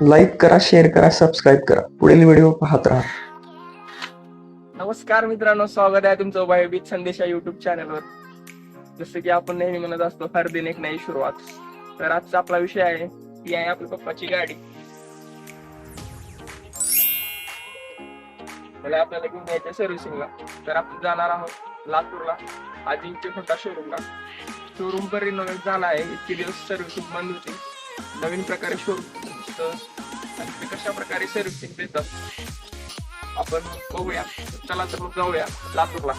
Like करा share करा subscribe करा. पुढील व्हिडिओ पाहत राहा. नमस्कार मित्रांनो स्वागत आहे तुमचं वैबित संदेश युट्यूब चॅनलवर जसं की आपण नेहमी म्हणत असतो हर दिन एक नई सुरुवात. तर आजचा आपला विषय आहे ती आहे आपल्या पप्पाची गाडी. मला आपल्याला घेऊन यायचं सर्व्हिसिंगला तर आपण जाणार आहोत लातूरला अजिंक्य खोटा शोरूमला शोरूम पण रिनोव्हेट झाला आहे इतके दिवस सर्व्हिसिंग बंद होती. नवीन प्रकारे शोरूम आणि ते कशा प्रकारे सर्व्हिसिंग देतात आपण बघूया. चला तर मग जाऊया लातूरला.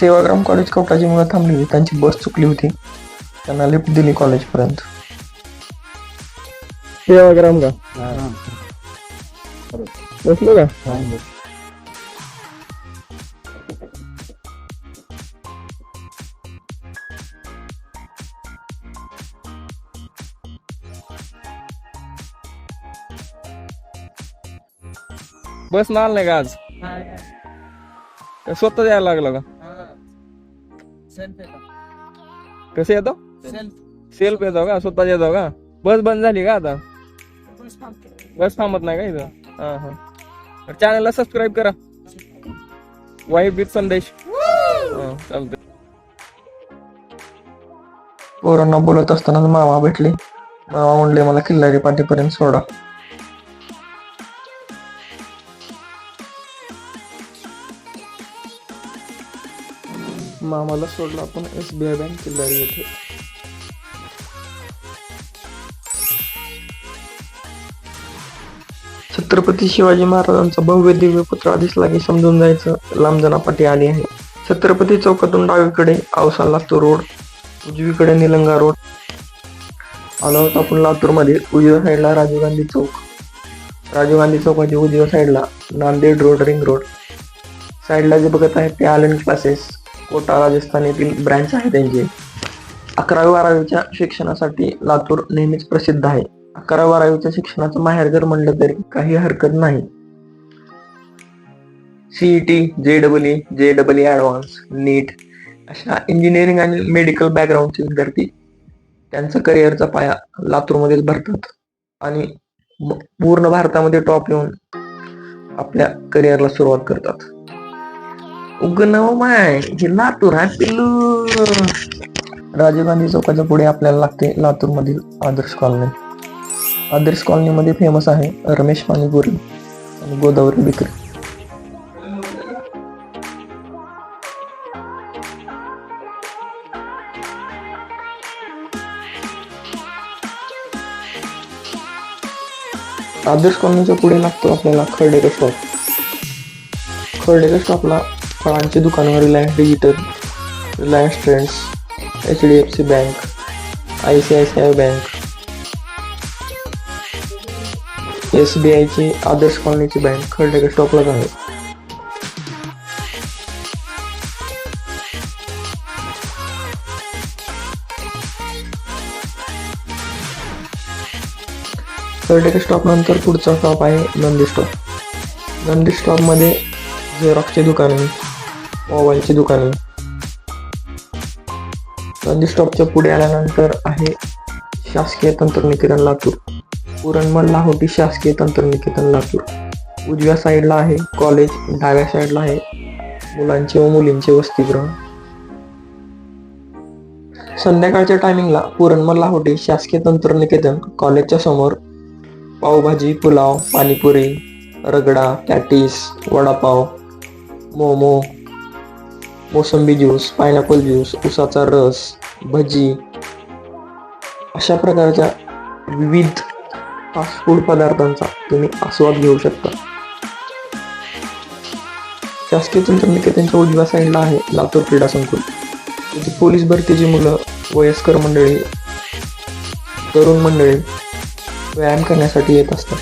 सेवाग्राम कॉलेज कवटाची मुलं थांबली होती त्यांची बस चुकली होती. त्यांना लिफ्ट दिली कॉलेजपर्यंत सेवाग्राम का? बसलो का? बस ना आलं नाही का आज? का स्वतः यायला लागलं का? कसं येतो? सेल्फ येतो का? स्वतः येतो का? बस बंद झाली का आता? बस थांबत नाही का इथं? हा हा. चॅनलला सबस्क्राईब करा. वाईट बीत संदेश. हा, चालतंय. पोरांना बोलत असताना मामा भेटले. मामा म्हणले मला किल्लारी पाठीपर्यंत सोडा. मामाला सोडला आपण S B I bank Killari येथे. छत्रपती शिवाजी महाराजांचा भव्य दिव्य पुतळा दिसला की समजून जायचं लांबजनापाठी आली आहे. छत्रपती चौकातून डावीकडे औसा लातूर रोड उजवीकडे निलंगा रोड. आलो होतो आपण लातूरमध्ये उजव्या साईडला राजीव गांधी चौक. राजीव गांधी चौकाच्या उजव्या साईडला नांदेड रोड रिंग रोड. साईडला जे बघत आहे ते आलन क्लासेस कोटा राजस्थान येथील ब्रँच आहे त्यांची. अकरावी बारावीच्या शिक्षणासाठी लातूर नेहमीच प्रसिद्ध आहे. अकरा बारावीच्या शिक्षणाचं माहेरघर म्हणलं तरी काही हरकत नाही. सीईटी जे डबल जे डबल ॲडव्हान्स नीट अशा इंजिनिअरिंग आणि मेडिकल बॅकग्राऊंडचे विद्यार्थी त्यांचा करिअरचा पाया लातूरमध्येच भरतात आणि पूर्ण भारतामध्ये टॉप येऊन आपल्या करिअरला सुरुवात करतात. उगनव माय हे लातूर आहे पिल्लू. राजीव गांधी चौकाच्या पुढे आपल्याला लागते लातूर मधील आदर्श कॉलनी. आदर्श कॉलनीमध्ये फेमस आहे रमेश पाणीपुरी आणि गोदावरी बेकरी आदर्श कॉलनीच्या पुढे लागतो आपल्याला खर्डेकर स्टॉप खर्डेकर स्टॉपला फळांची दुकानं Reliance digital Reliance trends H D F C bank I C I C I bank S B आयची आदर्श कॉलनीची बँक खर्डेकर स्टॉपलाच आहे खर्डेकर स्टॉप नंतर पुढचा स्टॉप आहे नंदी स्टॉप नंदी स्टॉपमध्ये झेरॉक्सची दुकाने मोबाईलची दुकाने नंदी स्टॉपच्या पुढे आल्यानंतर आहे शासकीय तंत्रनिकेतन लातूर. पुरणमल लाहोटी शासकीय तंत्रनिकेतन लातूर. उजव्या साईडला आहे कॉलेज डाव्या साईडला आहे मुलांचे व मुलींचे वसतिगृह. संध्याकाळच्या टायमिंगला पुरणमल लाहोटी शासकीय तंत्रनिकेतन कॉलेजच्या समोर pav bhaji pulao pani puri ragda patties vada pav momo mosambi juice pineapple juice उसाचा रस भजी अशा प्रकारच्या विविध फास्ट फूड पदार्थांचा तुम्ही आस्वाद घेऊ शकता. शासकीय तंत्रनिकेतनच्या उजव्या साईडला आहे लातूर क्रीडा संकुल. तिथे पोलीस भरतीची मुलं वयस्कर मंडळी तरुण मंडळी व्यायाम करण्यासाठी येत असतात.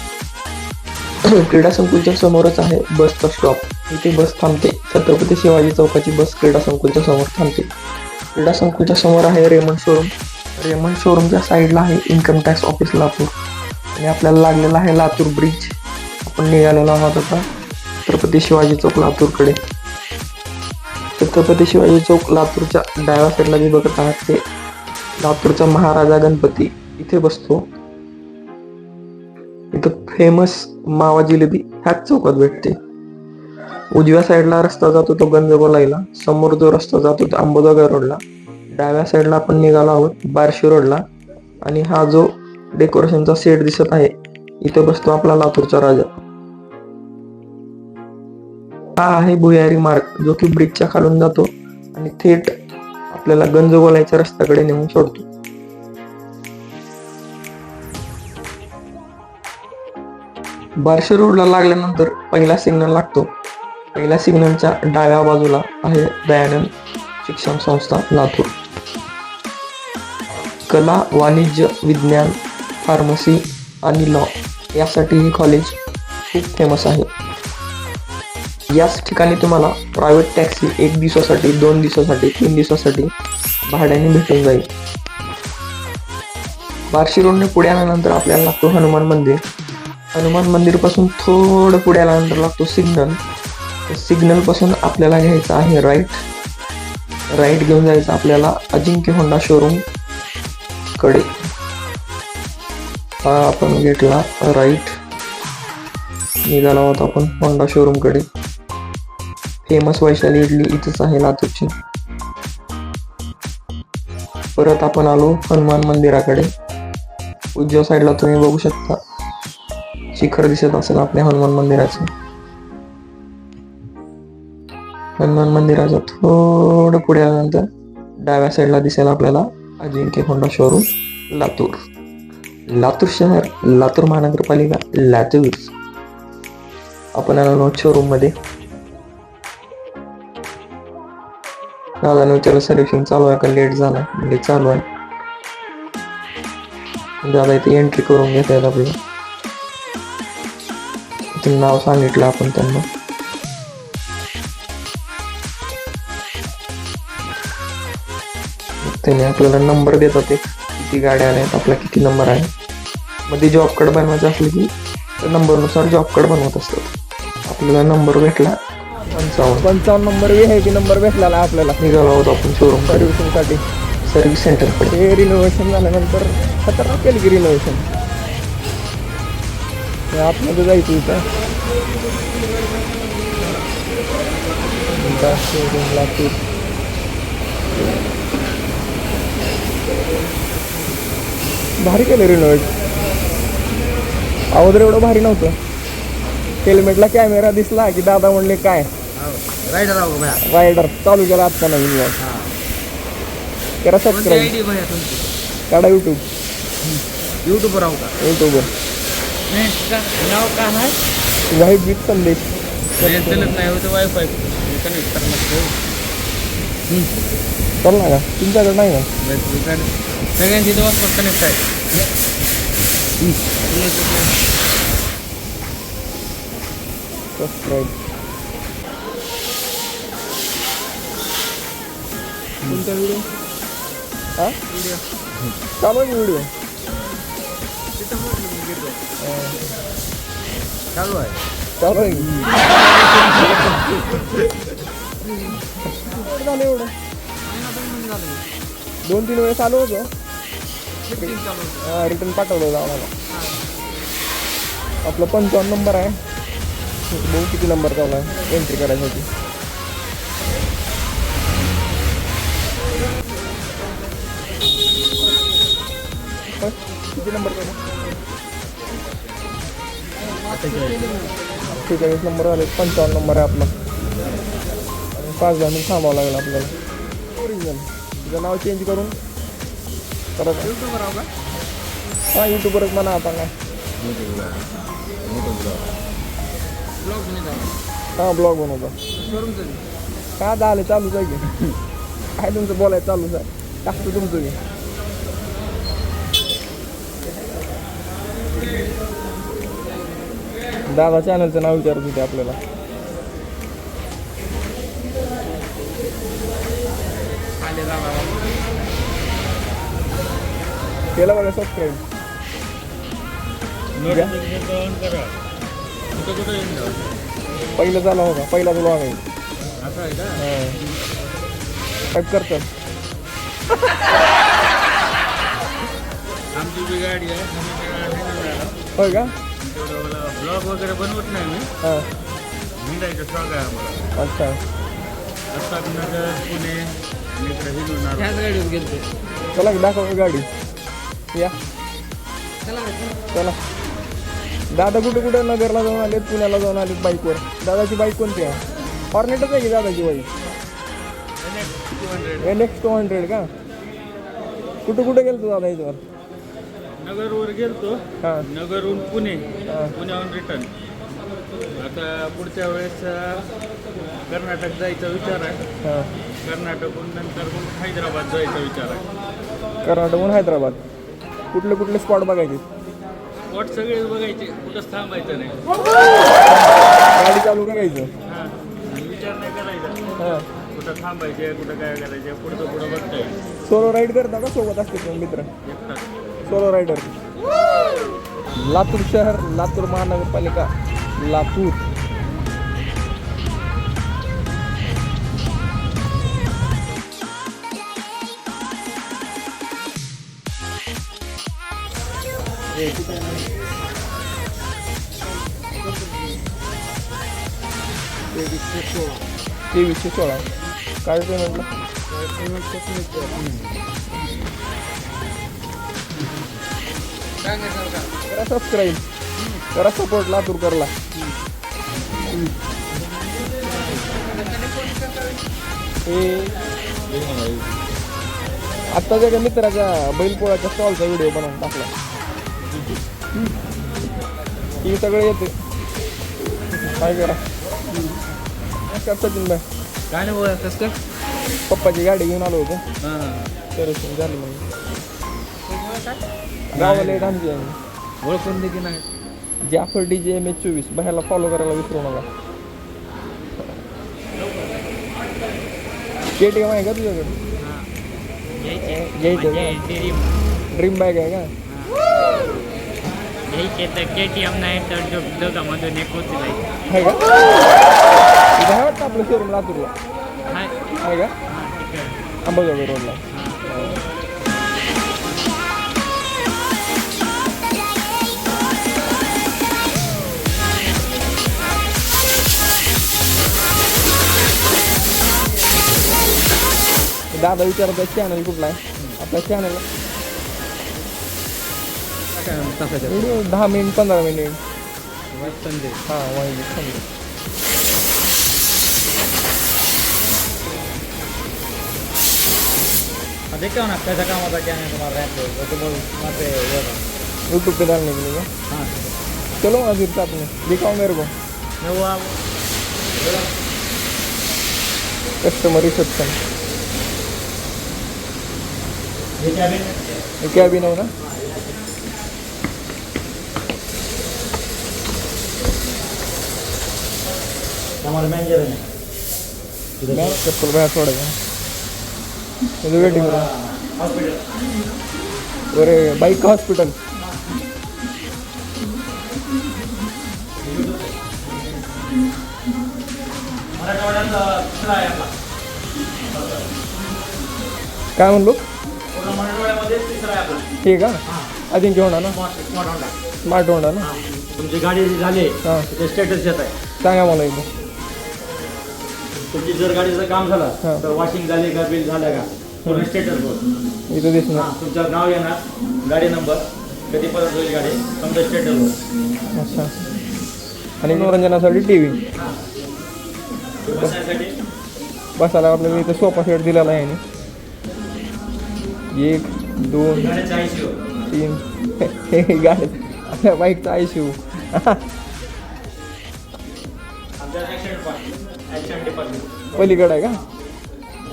क्रीडा संकुलच्या समोरच आहे बसचा स्टॉप. इथे बस थांबते. छत्रपती शिवाजी चौकाची बस क्रीडा संकुलच्या समोर थांबते. क्रीडा संकुलच्या समोर आहे रेमंड शोरूम. रेमंड शोरूमच्या साईडला आहे इन्कम टॅक्स ऑफिस लातूर. आणि आपल्याला लागलेला आहे लातूर ब्रिज आपण निघालेलो आहोत आता छत्रपती शिवाजी चौक लातूरकडे. छत्रपती शिवाजी चौक लातूरच्या डाव्या साईडला जे बघत आहात ते लातूरचा महाराजा गणपती इथे बसतो. इथं फेमस मावा जिलेबी ह्याच चौकात भेटते. उजव्या साईडला रस्ता जातो तो गंजगोलाईला. समोर जो रस्ता जातो तो अंबोजोगाई रोडला डाव्या साईडला आपण निघालो आहोत बार्शी रोडला आणि हा जो डेकोरेशनचा सेट दिसत आहे. इथं बसतो आपला लातूरचा राजा. हा आहे भुयारी मार्ग जो की ब्रिजच्या खालून जातो आणि थेट आपल्याला गंजगोलाईच्या रस्त्याकडे नेऊन सोडतो. बार्शी रोडला लागल्यानंतर पहिला सिग्नल लागतो. पहिल्या सिग्नलच्या डाव्या बाजूला आहे दयानंद शिक्षण संस्था लातूर. कला वाणिज्य विज्ञान फार्मसी आणि लॉ यासाठी हे कॉलेज खूप फेमस आहे. याच ठिकाणी तुम्हाला प्रायव्हेट टॅक्सी एक दिवसासाठी दोन दिवसासाठी तीन दिवसासाठी भाड्याने भेटून जाईल. बार्शी रोडने पुढे आल्यानंतर आपल्याला लागतो हनुमान मंदिर. हनुमान मंदिरपासून थोडं पुढे आल्यानंतर लागतो सिग्नल. सिग्नलपासून आपल्याला घ्यायचं आहे राईट राईट घेऊन जायचं आपल्याला अजिंक्य होंडा शोरूमकडे. हा आपण घेतला राईट निघाला आहोत आपण होंडा शोरूमकडे. फेमस वैशाली इडली इथंच आहे लातूरची. परत आपण आलो हनुमान मंदिराकडे. उजव्या साईडला तुम्ही बघू शकता. शिखर दिसत असेल आपल्या हनुमान मंदिराचं. हनुमान मंदिराच्या थोडं पुढे आल्यानंतर डाव्या साईडला दिसेल आपल्याला अजिंक्य होंडा शोरूम लातूर. लातूर शहर लातूर महानगरपालिका लातूर. आपण आलो शोरूममध्ये. दादाने विचारलं सर्व्हिसिंग चालू आहे का? लेट झाला म्हणजे चालू आहे. दादा इथे एंट्री करून घेत आहेत आपलं इथे नाव सांगितलं आपण त्यांना. त्याने आपल्याला नंबर देतात ते किती गाड्या आहेत आपला किती नंबर आहे. मध्ये जॉब कार्ड बनवायचं असलं की नंबरनुसार जॉब कार्ड बनवत असतात. आपल्याला नंबर भेटला पंचावन्न. पंचावन्न नंबर आय पी नंबर भेटलेला आहे आपल्याला? निघालो आहोत आपण शोरूम सर्व्हिसिंगसाठी सर्व्हिस सेंटरकडे हे रिनोव्हेशन झाल्यानंतर खतरनाक केली की रिनोव्हेशन आतमध्ये जायचं इथं. लातूर भारी केलं रिनोव्हेट अगोदर एवढं भारी नव्हतं. हेल्मेटला कॅमेरा दिसला की दादा म्हणले काय? रायडर आहो भया रायडर चालू केला आत्ता नवीन vlog. करा सबस्क्राईब आयडी भया तुमची? काढा युट्यूब युट्यूबवर आहो का? युट्यूबवर नाव काय आहे? वाईट बीत संदेश. चलत नाही होतं वायफाय कनेक्ट करणार चालला का तुमच्याकडे नाही का? सगळ्यांची दोन कनेक्ट आहे. कोणता व्हिडिओ हा? चालू आहे व्हिडिओ चालू आहे. चालू आहे एवढं दोन तीन वेळेस आलो होतो. रिटर्न पाठवलं होतं आम्हाला आपला पंचावन्न नंबर आहे बघू किती नंबर चालू आहे एंट्री करायसाठी बस, किती नंबर चालू सेहेचाळीस नंबर आले पंचावन्न नंबर आहे आपला आणि पाच दहा मिनिट थांबावं लागेल आपल्याला ओरिजिनल तुझं नाव चेंज करून परत युट्यूबवर आहो का हा यूट्यूबवरच म्हणा आता काय ब्लॉग नाही हा ब्लॉग बनवतो शोरूमचं काय झालं चालूच आहे की काय तुमचं बोलायचं चालूच आहे टाकतो तुमचं मी दादा चॅनलचं नाव विचारत होते आपल्याला आले जागा केलं बघा सबस्क्राईब जा पहिलं झाला होता पहिला तुला आहे असं आहे का? काय करतात आमची जी गाडी आहे. होय का? ब्लॉग वगैरे बनवत नाही मी. हां. हिंडायचं शौक आहे आम्हाला. अच्छा. अहमदनगर पुणे इकडे हिंडून ह्याच चला की दाखव गाडी. या. चला. दादा कुठे कुठे नगरला जाऊन आलेत पुण्याला जाऊन आलेत बाईकवर. दादाची बाईक कोणती आहे? हॉर्नेटच आहे की दादाची bike? Two hundred N X two hundred का? कुठं कुठे गेलतो दादा याच्यावर? नगरवर गेलतो. हां. नगरहून पुणे. पुण्याहून रिटर्न आता पुढच्या वेळेस कर्नाटक जायचा विचार आहे. हां. कर्नाटकहून नंतर मग हैदराबाद जायचा विचार आहे. कर्नाटकहून हैदराबाद. कुठले कुठले स्पॉट बघायचे? स्पॉट सगळेच बघायचे कुठंच थांबायचं नाही. गाडी चालू करायचं? हां. विचार नाही करायचा. हां. कुठं थांबायचे कुठं काय करायचे पुढचं पुढं बघता येईल सोलो राईड करता का सोबत असते मित्र? सोलो रायडर लातूर शहर लातूर महानगरपालिका लातूर. तेवीसशे सोळा काय पेमेंटला करा सबस्क्राईब करा सपोर्ट लातूर करला हे. आत्ता एका मित्राच्या बैलपोळ्याच्या स्टॉलचा व्हिडिओ बनवून टाकला. ही सगळं येते. काय करा? काय सचिन भाई काय नाही बोला कसं काय? पप्पाची गाडी घेऊन आलो होतो. हां. सर्विसिंग झाली मग गावाला एक आमची आहे. ओळखून दे की नाही. Jafar D J M H चोवीस बाहेरला फॉलो करायला विसरू नका. के टी एम आहे का तुझ्याकडे? घ्यायचं का? ड्रीम बॅग आहे का? घ्यायचे तर के टी एम नाही तर जो दोघांमधून एक होती आहे का इथं आहे वाटतं आपलं शोरूम लातूरला आहे का हां। ठीक आहे अंबाजोगाई रोडला दादा विचारत चॅनल कुठला आहे? आपल्या चॅनल व्हिडिओ दहा मिनिट पंधरा मिनिट हाँ वाईट ना कैसा काम होता क्या नहीं तुम्हारा रैप वो तो बोल वहाँ पे वो था यूट्यूब पे डालने के? लिए हाँ. चलो ना फिर साथ में दिखाओ मेरे को. मैं वो आप कस्टमर रिसेप्शन ये क्या भी ये क्या भी ना? हमारे मैनेजर है मैं चप्पल बाहेर सोडायचं इथं वेटिंग करा हॉस्पिटल अरे हॉस्पिटल काय म्हणलो ठीक आहे अजिंक्य होणार ना स्मार्ट होणार ना तुमची गाडी झाली हां स्टेटस येत आहे सांगा मला इथं तुमची जर गाडीचं काम झालं. तर वॉशिंग झाली का बिल झालं का? पूर्ण स्टेटस बोल इथं दिसणार. तुमचं नाव येणार गाडी नंबर कधी परत होईल गाडी तुमचं स्टेटस बोल अच्छा. आणि मनोरंजनासाठी टी व्ही बसण्यासाठी बसायला आपल्याला इथं सोफा सेट दिलेला आहे याने. एक दोन तीन. गाडी. आपल्या बाईकचा आयशिव आमच्या पलीकडे आहे का?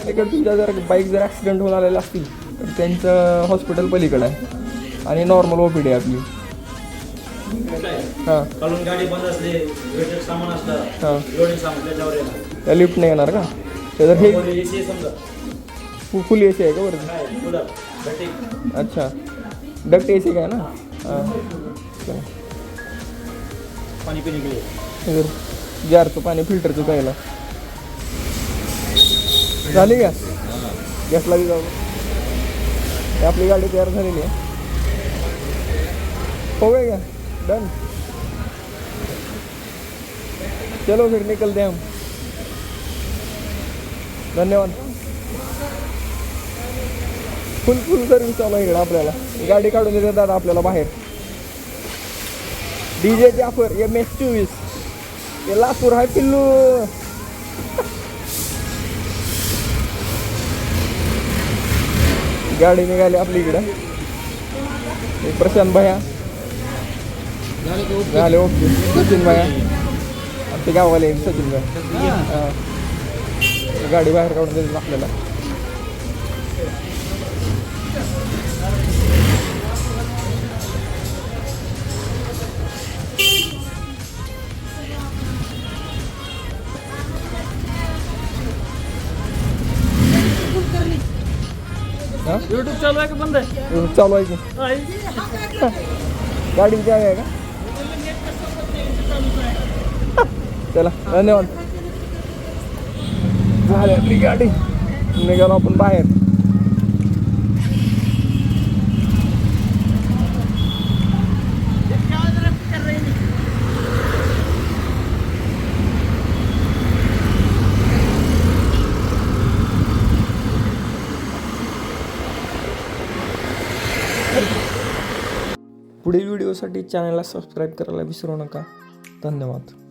इकडे तुमच्या जर बाईक जर ॲक्सिडेंट होऊन आलेला असतील तर त्यांचं हॉस्पिटल पलीकडे आहे. आणि नॉर्मल ओ पी डी आहे आपली. हां. हां. सामान त्याच्यावर येणार. का? तर जर हे फुल ए सी आहे का बरं? अच्छा. डक्ट ए सी काय ना? हां. पाणी पिणे जारचं पाणी फिल्टरचं प्यायला झाली का? गॅसला बी जाऊ आपली गाडी तयार झालेली आहे. हो का? डन. चलो फिर निकलते हैं हम. धन्यवाद. फुल फुल सर्विस चालू आहे आपल्याला. गाडी काढून देतात दादा आपल्याला बाहेर. डीजे जाफर एम एस चोवीस हे लातूर आहे पिल्लू। गाडी निघाली आपली इकडं. हे प्रशांत भया. झाले ओके. सचिन भया. ते गावाला आहेत, सचिन भया. गाडी बाहेर काढून देतील आपल्याला. हां? यूट्यूब चालू आहे का बंद आहे? चालू आहे की? गाडी जागा आहे का? चला धन्यवाद. झाली आपली गाडी. निघालो आपण बाहेर पुढील व्हिडिओसाठी चॅनलला सबस्क्राईब करायला विसरू नका. धन्यवाद.